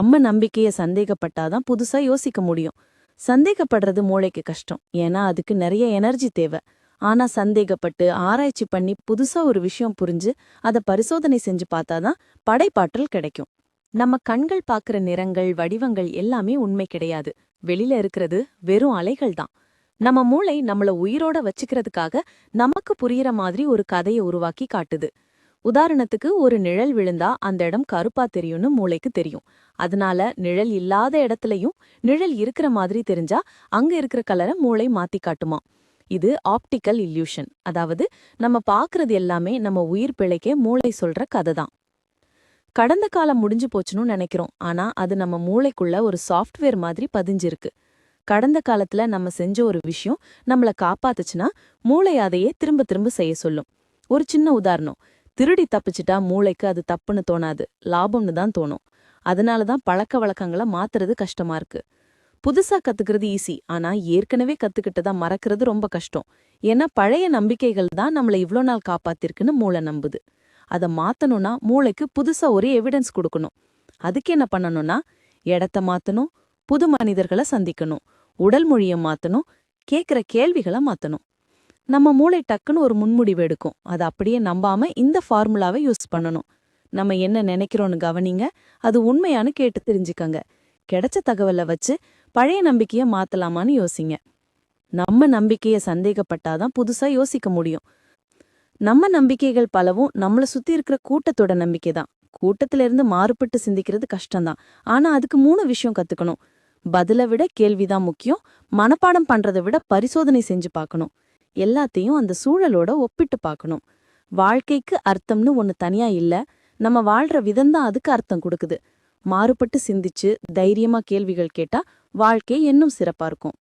நம்ம நம்பிக்கைய சந்தேகப்பட்டாதான் புதுசா யோசிக்க முடியும். சந்தேகப்படுறது மூளைக்கு கஷ்டம். ஏன்னா அதுக்கு நிறைய எனர்ஜி தேவை. ஆனா சந்தேகப்பட்டு ஆராய்ச்சி பண்ணி புதுசா ஒரு விஷயம் புரிஞ்சு அத பரிசோதனை செஞ்சு பார்த்தாதான் படைப்பாற்றல் கிடைக்கும். நம்ம கண்கள் பார்க்குற நிறங்கள் வடிவங்கள் எல்லாமே உண்மை கிடையாது. வெளியில இருக்கிறது வெறும் அலைகள் தான். நம்ம மூளை நம்மள உயிரோட வச்சுக்கிறதுக்காக நமக்கு புரியற மாதிரி ஒரு கதையை உருவாக்கி காட்டுது. உதாரணத்துக்கு ஒரு நிழல் விழுந்தா அந்த இடம் கருப்பா தெரியும்னு மூளைக்கு தெரியும். அதனால நிழல் இல்லாத இடத்துலயும் நிழல் இருக்கிற மாதிரி தெரிஞ்சா அங்க இருக்கிற கலரை மூளை மாத்தி காட்டுமா. இது ஆப்டிக்கல் இல்யூஷன் அதாவது நம்ம பார்க்கறது எல்லாமே நம்ம உயிர் பிழைக்க மூளை சொல்ற கதை தான் கடந்த காலம் முடிஞ்சு போச்சுன்னு நினைக்கிறோம். ஆனா அது நம்ம மூளைக்குள்ள ஒரு சாஃப்ட்வேர் மாதிரி பதிஞ்சிருக்கு. கடந்த காலத்துல நம்ம செஞ்ச ஒரு விஷயம் நம்மள காப்பாத்துச்சுன்னா மூளை அதையே திரும்ப திரும்ப செய்ய சொல்லும். ஒரு சின்ன உதாரணம். திருடி தப்பிச்சிட்டா மூளைக்கு அது தப்புன்னு தோணாது. லாபம்னு தான் தோணும். அதனால தான் பழக்க வழக்கங்களை மாத்துறது கஷ்டமா இருக்கு. புதுசா கத்துக்கிறது ஈஸி ஆனா ஏற்கனவே கத்துக்கிட்டதா மறக்கிறது ரொம்ப கஷ்டம். ஏன்னா பழைய நம்பிக்கைகள் தான் நம்மள இவ்ளோ நாள் காப்பாத்திருக்குன்னு மூளை நம்புது. அதை மாத்தணும்னா மூளைக்கு புதுசா ஒரு எவிடன்ஸ் கொடுக்கணும். அதுக்கு என்ன பண்ணணும்னா இடத்த மாத்தணும் புது மனிதர்களை சந்திக்கணும் உடல் மொழியை மாத்தணும் கேக்குற கேள்விகளை மாத்தணும். நம்ம மூளை டக்குன்னு ஒரு முன்முடிவு எடுக்கும். அது அப்படியே நம்பாம இந்த ஃபார்முலாவை யூஸ் பண்ணணும். நம்ம என்ன நினைக்கிறோன்னு கவனிங்க. அது உண்மையான்னு கேட்டு தெரிஞ்சுக்கங்க. கிடைச்ச தகவலை வச்சு பழைய நம்பிக்கைய மாத்தலாமான்னு யோசிங்க. நம்ம நம்பிக்கைய சந்தேகப்பட்டாதான் புதுசா யோசிக்க முடியும். நம்ம நம்பிக்கைகள் பலவும் நம்மள சுத்தி இருக்கிற கூட்டத்தோட நம்பிக்கை தான். கூட்டத்துல இருந்து மாறுபட்டு சிந்திக்கிறது கஷ்டம்தான் ஆனா அதுக்கு மூணு விஷயம் கத்துக்கணும். பதில விட கேள்விதான் முக்கியம். மனப்பாடம் பண்றதை விட பரிசோதனை செஞ்சு பார்க்கணும். எல்லாத்தையும் அந்த சூழலோட ஒப்பிட்டு பார்க்கணும். வாழ்க்கைக்கு அர்த்தம்னு ஒன்னு தனியா இல்ல. நம்ம வாழ்ற விதம்தான் அதுக்கு அர்த்தம் கொடுக்குது. மாறுபட்டு சிந்திச்சு தைரியமா கேள்விகள் கேட்டா வாழ்க்கை இன்னும் சிறப்பா இருக்கும்.